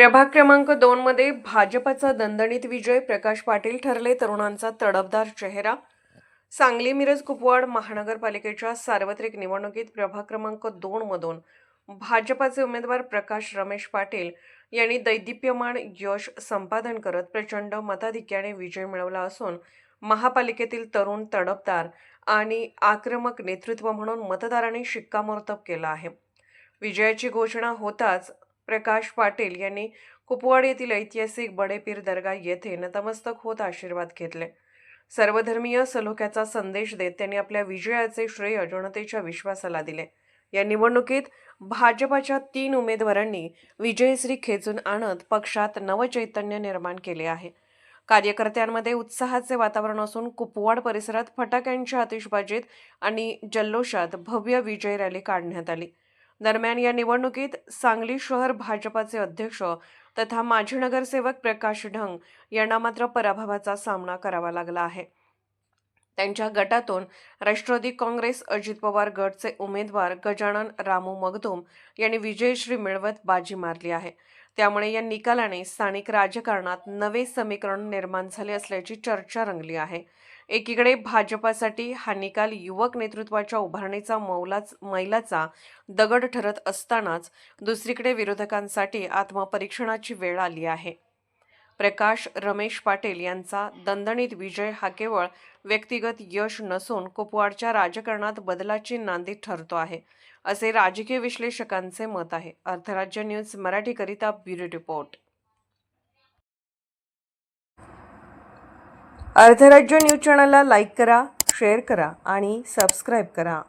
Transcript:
प्रभाग क्रमांक दोन मध्ये भाजपचा दणदणीत विजय प्रकाश पाटील ठरले तरुणांचा तडफदार चेहरा. सांगली मिरज कुपवाड महानगरपालिकेच्या सार्वत्रिक निवडणुकीत प्रभाग क्रमांक दोन मधून भाजपाचे उमेदवार प्रकाश रमेश पाटील यांनी दैदिप्यमान यश संपादन करत प्रचंड मताधिक्याने विजय मिळवला असून महापालिकेतील तरुण तडफदार आणि आक्रमक नेतृत्व म्हणून मतदारांनी शिक्कामोर्तब केला आहे. विजयाची घोषणा होताच प्रकाश पाटील यांनी कुपवाड येथील ऐतिहासिक बडेपीर दर्गा येथे नतमस्तक होत आशीर्वाद घेतले. सर्वधर्मीय सलोख्याचा संदेश देत त्यांनी आपल्या विजयाचे श्रेय जनतेच्या विश्वासाला दिले. या निवडणुकीत भाजपाच्या तीन उमेदवारांनी विजयश्री खेचून आणत पक्षात नवचैतन्य निर्माण केले आहे. कार्यकर्त्यांमध्ये उत्साहाचे वातावरण असून कुपवाड परिसरात फटाक्यांच्या आतिषबाजीत आणि जल्लोषात भव्य विजय रॅली काढण्यात आली. दरम्यान या निवडणुकीत सांगली शहर भाजपाचे अध्यक्ष तथा माजी नगरसेवक प्रकाश ढंग यांना मात्र पराभवाचा सामना करावा लागला आहे. त्यांच्या गटातून राष्ट्रवादी काँग्रेस अजित पवार गटचे उमेदवार गजानन रामू मगदूम यांनी विजयश्री मिळवत बाजी मारली आहे. त्यामुळे या निकालाने स्थानिक राजकारणात नवे समीकरण निर्माण झाले असल्याची चर्चा रंगली आहे. एकीकडे भाजपासाठी हा निकाल युवक नेतृत्वाच्या उभारणीचा मौलाच मैलाचा दगड ठरत असतानाच दुसरीकडे विरोधकांसाठी आत्मपरीक्षणाची वेळ आली आहे. प्रकाश रमेश पाटील यांचा दणदणीत विजय हा केवळ व्यक्तिगत यश नसून कुपवाडच्या राजकारणात बदलाची नांदी ठरतो आहे असे राजकीय विश्लेषकांचे मत आहे. अर्थराज्य न्यूज मराठीकरिता ब्युरो रिपोर्ट. अर्थराज्य न्यूज चॅनलला लाईक करा शेअर करा आणि सबस्क्राईब करा.